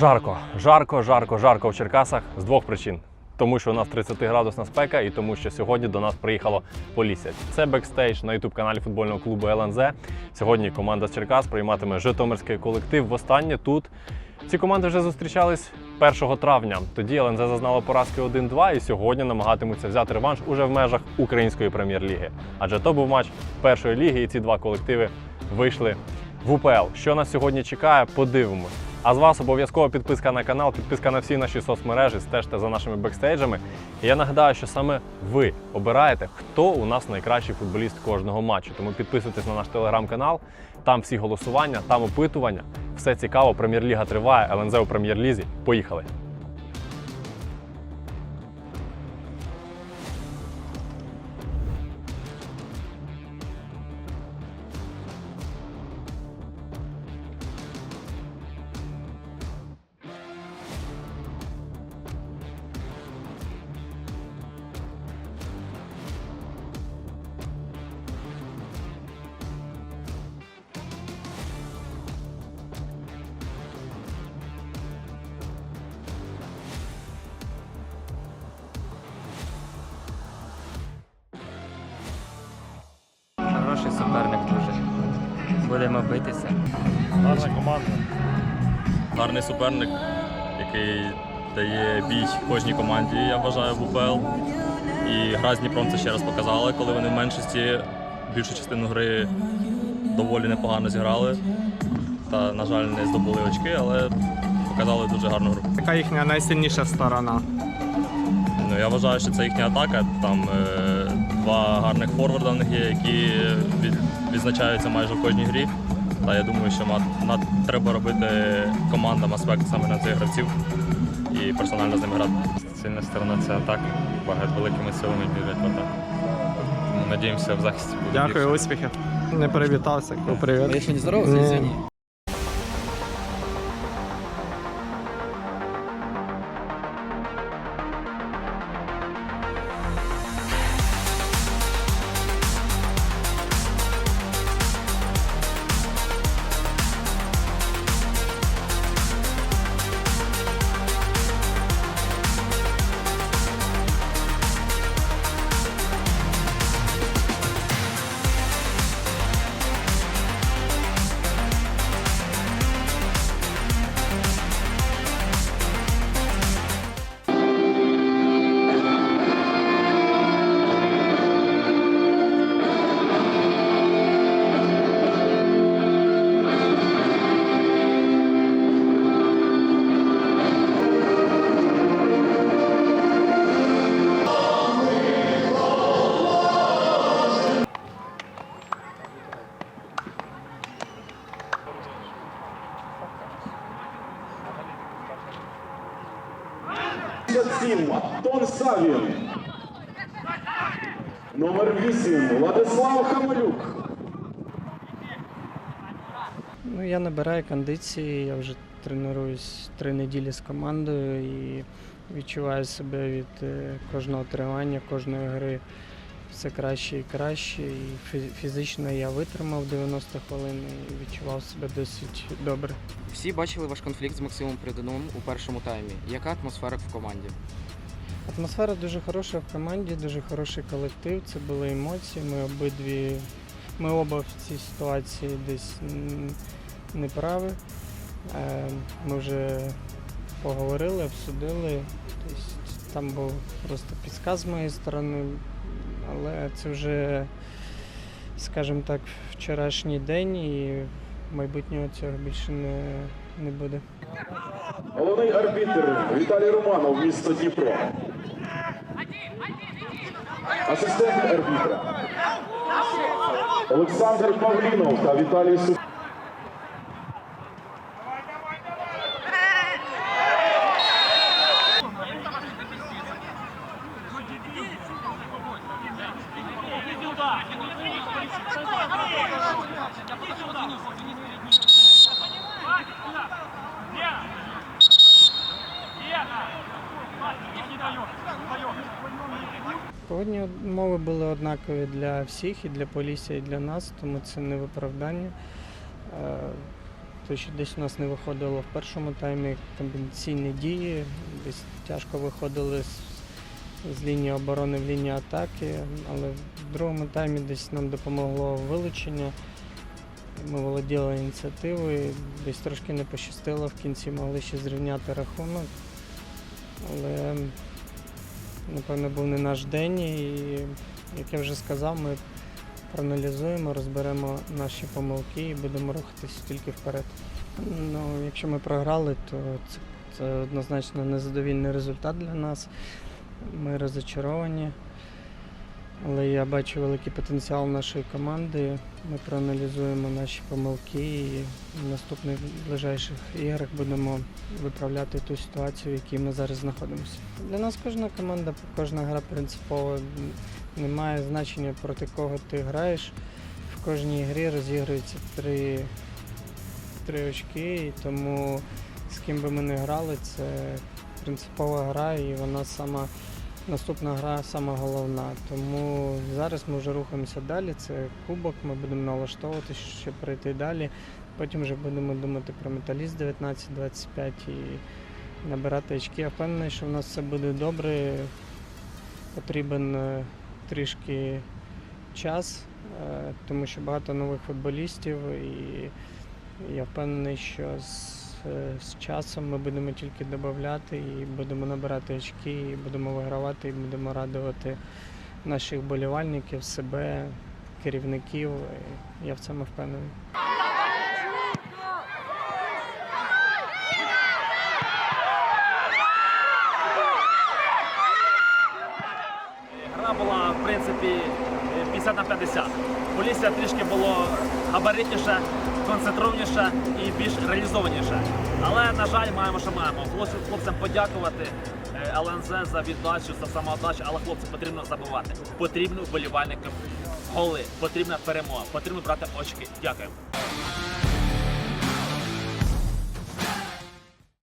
Жарко, жарко, жарко, жарко в Черкасах з двох причин. Тому що у нас 30-градусна спека і тому, що сьогодні до нас приїхало Полісся. Це бекстейдж на ютуб-каналі футбольного клубу ЛНЗ. Сьогодні команда з Черкас прийматиме Житомирський колектив. Востаннє тут ці команди вже зустрічались 1 травня. Тоді ЛНЗ зазнала поразки 1-2 і сьогодні намагатимуться взяти реванш уже в межах української прем'єр-ліги. Адже то був матч першої ліги, і ці два колективи вийшли в УПЛ. Що нас сьогодні чекає, подивимось. А з вас обов'язково підписка на канал, підписка на всі наші соцмережі, стежте за нашими бекстейджами. І я нагадаю, що саме ви обираєте, хто у нас найкращий футболіст кожного матчу. Тому підписуйтесь на наш телеграм-канал, там всі голосування, там опитування. Все цікаво. Прем'єр-ліга триває, ЛНЗ у прем'єр-лізі. Поїхали! Будемо битися. Гарна команда. гарний суперник, який дає бій кожній команді, я вважаю, в УПЛ. І гра з Дніпром це ще раз показала, коли вони в меншості більшу частину гри доволі непогано зіграли. Та, на жаль, не здобули очки, але показали дуже гарну гру. Яка їхня найсильніша сторона? Ну, я вважаю, що це їхня атака. Там е, два гарних форварда в них є, які відзначаються майже в кожній грі. Та я думаю, що треба робити командам аспект саме на цих гравців і персонально з ними грати. Сильна сторона це атака. Багато великими силами біжать в атаку. Надіємося в захисті буде Дякую, більше. успіхів. Не привітався. Привіт. Я еще не здоровался, Не. Савін. Номер 8 Владислав Хамалюк. Ну, я набираю кондиції, я вже тренуюсь три неділі з командою і відчуваю себе від е, кожного тренування, кожної гри все краще і краще. І фізично я витримав 90 хвилин і відчував себе досить добре. Всі бачили ваш конфлікт з Максимом Придуном у першому таймі. Яка атмосфера в команді? Атмосфера дуже хороша в команді, дуже хороший колектив. Це були емоції. Ми обидві, ми оба в цій ситуації десь м, неправі. Е, Ми вже поговорили, обсудили. Тобто, там був просто підсказ з моєї сторони, але це вже, скажімо так, вчорашній день і майбутнього цього більше не, не буде. Головний арбітр Віталій Романов, місто Дніпро. Асистент арбітра Олександр Павлінов та Віталій Су. Погодні умови були однакові для всіх, і для Полісся, і для нас, тому це не виправдання. Те, що десь у нас не виходило в першому таймі комбінаційні дії, десь тяжко виходили з, з лінії оборони в лінію атаки, але в другому таймі десь нам допомогло вилучення. Ми володіли ініціативою, десь трошки не пощастило, в кінці могли ще зрівняти рахунок. Але напевно був не наш день і, як я вже сказав, ми проаналізуємо, розберемо наші помилки і будемо рухатись тільки вперед. Ну, якщо ми програли, то це, це однозначно незадовільний результат для нас. Ми розочаровані. Але я бачу великий потенціал нашої команди. Ми проаналізуємо наші помилки і в наступних ближайших іграх будемо виправляти ту ситуацію, в якій ми зараз знаходимося. Для нас кожна команда, кожна гра принципова. Немає значення проти кого ти граєш. В кожній грі розігруються три, три очки, і тому з ким би ми не грали, це принципова гра і вона сама наступна гра сама головна. Тому зараз ми вже рухаємося далі. Це кубок, ми будемо налаштовувати, щоб пройти далі. Потім вже будемо думати про металіст 19-25 і набирати очки. Я впевнений, що в нас все буде добре. Потрібен е, трішки час, е, тому що багато нових футболістів, і я впевнений, що з, з часом ми будемо тільки додати і будемо набирати очки, і будемо вигравати, і будемо радувати наших болівальників, себе, керівників. Я в цьому впевнений. Гра була, в принципі, 50 на 50. Полісся трішки було габаритніше, концентрованіше і більш реалізованіше. Але, на жаль, маємо, що маємо. Хлопцям, подякувати е, ЛНЗ за віддачу, за самоотдачу, але хлопцям потрібно забувати. Потрібно вболівальникам голи, потрібна перемога, потрібно брати очки. Дякую.